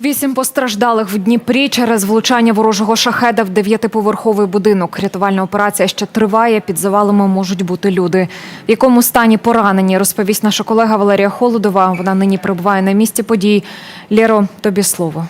Вісім постраждалих в Дніпрі через влучання ворожого шахеда в дев'ятиповерховий будинок. Рятувальна операція ще триває. Під завалами можуть бути люди. В якому стані поранені, розповість наша колега Валерія Холодова. Вона нині перебуває на місці подій. Лєро, тобі слово.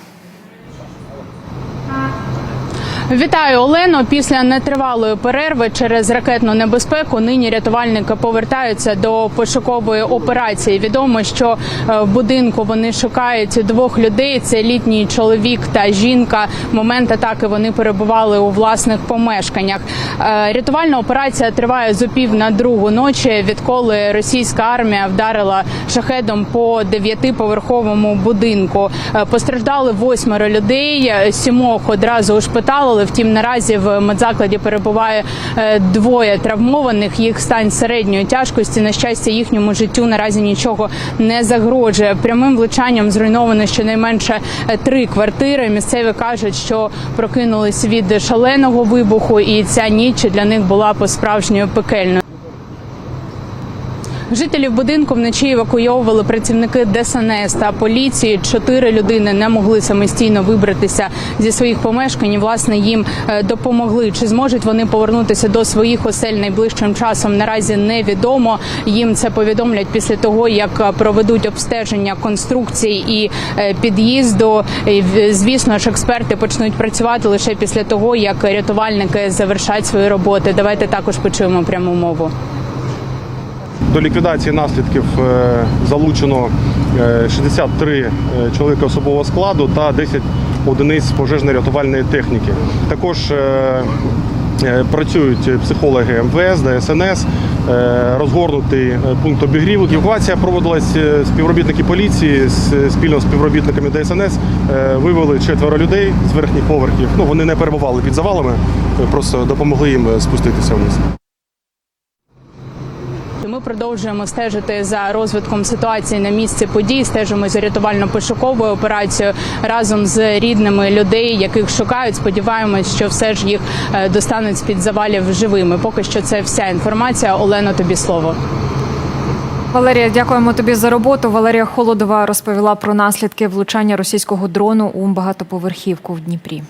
Вітаю Олено. Після нетривалої перерви через ракетну небезпеку нині рятувальники повертаються до пошукової операції. Відомо, що е, в будинку вони шукають двох людей. Це літній чоловік та жінка. Момент атаки вони перебували у власних помешканнях. Е, Рятувальна операція триває з опів на другу ночі, відколи російська армія вдарила шахедом по дев'ятиповерховому будинку. Е, Постраждали восьмеро людей. Сімох одразу ушпиталили. Втім, наразі в медзакладі перебуває е, двоє травмованих. Їх стан середньої тяжкості. На щастя, їхньому життю наразі нічого не загрожує. Прямим влучанням зруйновано щонайменше е, три квартири. Місцеві кажуть, що прокинулись від шаленого вибуху, і ця ніч для них була по справжньою пекельною. Жителів будинку вночі евакуйовували працівники ДСНС та поліції. Чотири людини не могли самостійно вибратися зі своїх помешкань. Власне, їм е, допомогли. Чи зможуть вони повернутися до своїх осель найближчим часом? Наразі невідомо. Їм це повідомлять після того, як е, проведуть обстеження конструкцій і е, під'їзду. Звісно ж, експерти почнуть працювати лише після того, як рятувальники завершать свої роботи. Давайте також почуємо пряму мову. До ліквідації наслідків е, залучено е, 63 е, чоловіка особового складу та 10 одиниць пожежно-рятувальної техніки. Також е, е, працюють психологи МВС, ДСНС, е, розгорнутий е, пункт обігріву. Евакуація проводилась е, співробітники поліції спільно з співробітниками ДСНС. е, Вивели четверо людей з верхніх поверхів. Ну вони не перебували під завалами, е, просто допомогли їм е, спуститися вниз. Продовжуємо стежити за розвитком ситуації на місці подій. Стежимо за рятувально-пошуковою операцією разом з рідними людей, яких шукають. Сподіваємось, що все ж їх е, достануть з під завалів живими. Поки що це вся інформація. Олено, тобі слово. Валерія, дякуємо тобі за роботу. Валерія Холодова розповіла про наслідки влучання російського дрону у багатоповерхівку в Дніпрі.